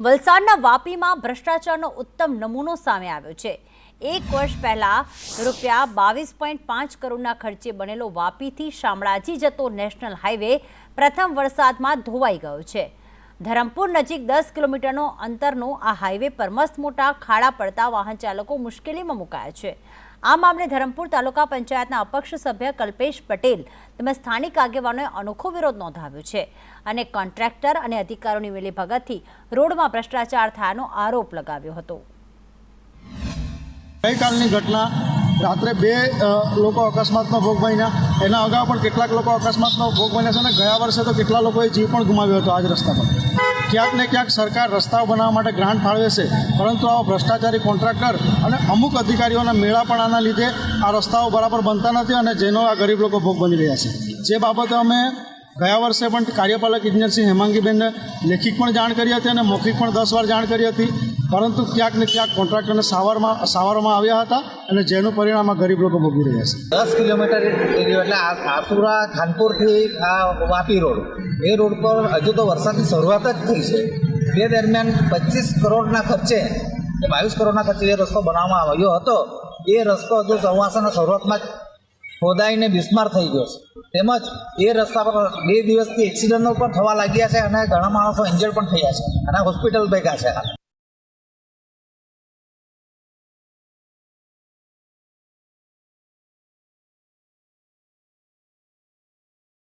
વલસાડના વાપીમાં ભ્રષ્ટાચારનો ઉત્તમ નમૂનો સામે આવ્યો છે. એક વર્ષ પહેલા રૂપિયા બાવીસ પોઈન્ટ પાંચ કરોડના ખર્ચે બનેલો વાપીથી શામળાજી જતો નેશનલ હાઈવે પ્રથમ વરસાદમાં ધોવાઈ ગયો છે. ધરમપુર નજીક દસ કિલોમીટરનો અંતરનો આ હાઈવે પર મસ્ત મોટા ખાડા પડતા વાહન ચાલકો મુશ્કેલીમાં મુકાયા છે. આ મામલે ધરમપુર તાલુકા પંચાયતના અપક્ષ સભ્ય કલ્પેશ પટેલ તેમજ સ્થાનિક આગેવાનોએ અનોખો વિરોધ નોંધાવ્યો છે અને કોન્ટ્રાક્ટર અને અધિકારીઓની મિલીભગતથી રોડમાં ભ્રષ્ટાચાર થયાનો આરોપ લગાવ્યો હતો. ગઈકાલની ઘટના, રાત્રે બે લોકો અકસ્માતનો ભોગ બન્યા. એના અગાઉ પણ કેટલાક લોકો અકસ્માતનો ભોગ બન્યા છે અને ગયા વર્ષે તો કેટલા લોકોએ જીવ પણ ગુમાવ્યો હતો આ જ રસ્તા પર ક્યાંક ને ક્યાંક સરકાર રસ્તાઓ બનાવવા માટે ગ્રાન્ટ ફાળવે છે. પરંતુ આવા ભ્રષ્ટાચારી કોન્ટ્રાક્ટર અને અમુક અધિકારીઓના મેળા પણ આના લીધે આ રસ્તાઓ બરાબર બનતા નથી અને જેનો આ ગરીબ લોકો ભોગ બની રહ્યા છે. જે બાબતે અમે ગયા વર્ષે પણ કાર્યપાલક ઇજનેરસિંહ હેમાંગીબેનને લેખિત પણ જાણ કરી હતી અને મૌખિક પણ દસ વાર જાણ કરી હતી. પરંતુ ક્યાંક ને ક્યાંક કોન્ટ્રાક્ટરને સાવરમાં સાવરમાં આવ્યા હતા અને જેનું પરિણામ ગરીબ લોકો ભોગવી રહ્યા છે. દસ કિલોમીટર એટલે આસુરા, ખાનપુરથી આ વાપી રોડ. એ રોડ પર હજુ તો વરસાદની શરૂઆત જ થઈ છે. તે દરમિયાન પચીસ કરોડના ખર્ચે કે બાવીસ કરોડના ખર્ચે એ રસ્તો બનાવવામાં આવ્યો હતો. એ રસ્તો હજુ ચોમાસાના શરૂઆતમાં જ ખોદાઈને બિસ્માર થઈ ગયો છે. તેમજ એ રસ્તા પર બે દિવસથી એક્સિડન્ટો પણ થવા લાગ્યા છે અને ઘણા માણસો ઇન્જર્ડ પણ થયા છે અને હોસ્પિટલ ભેગા છે.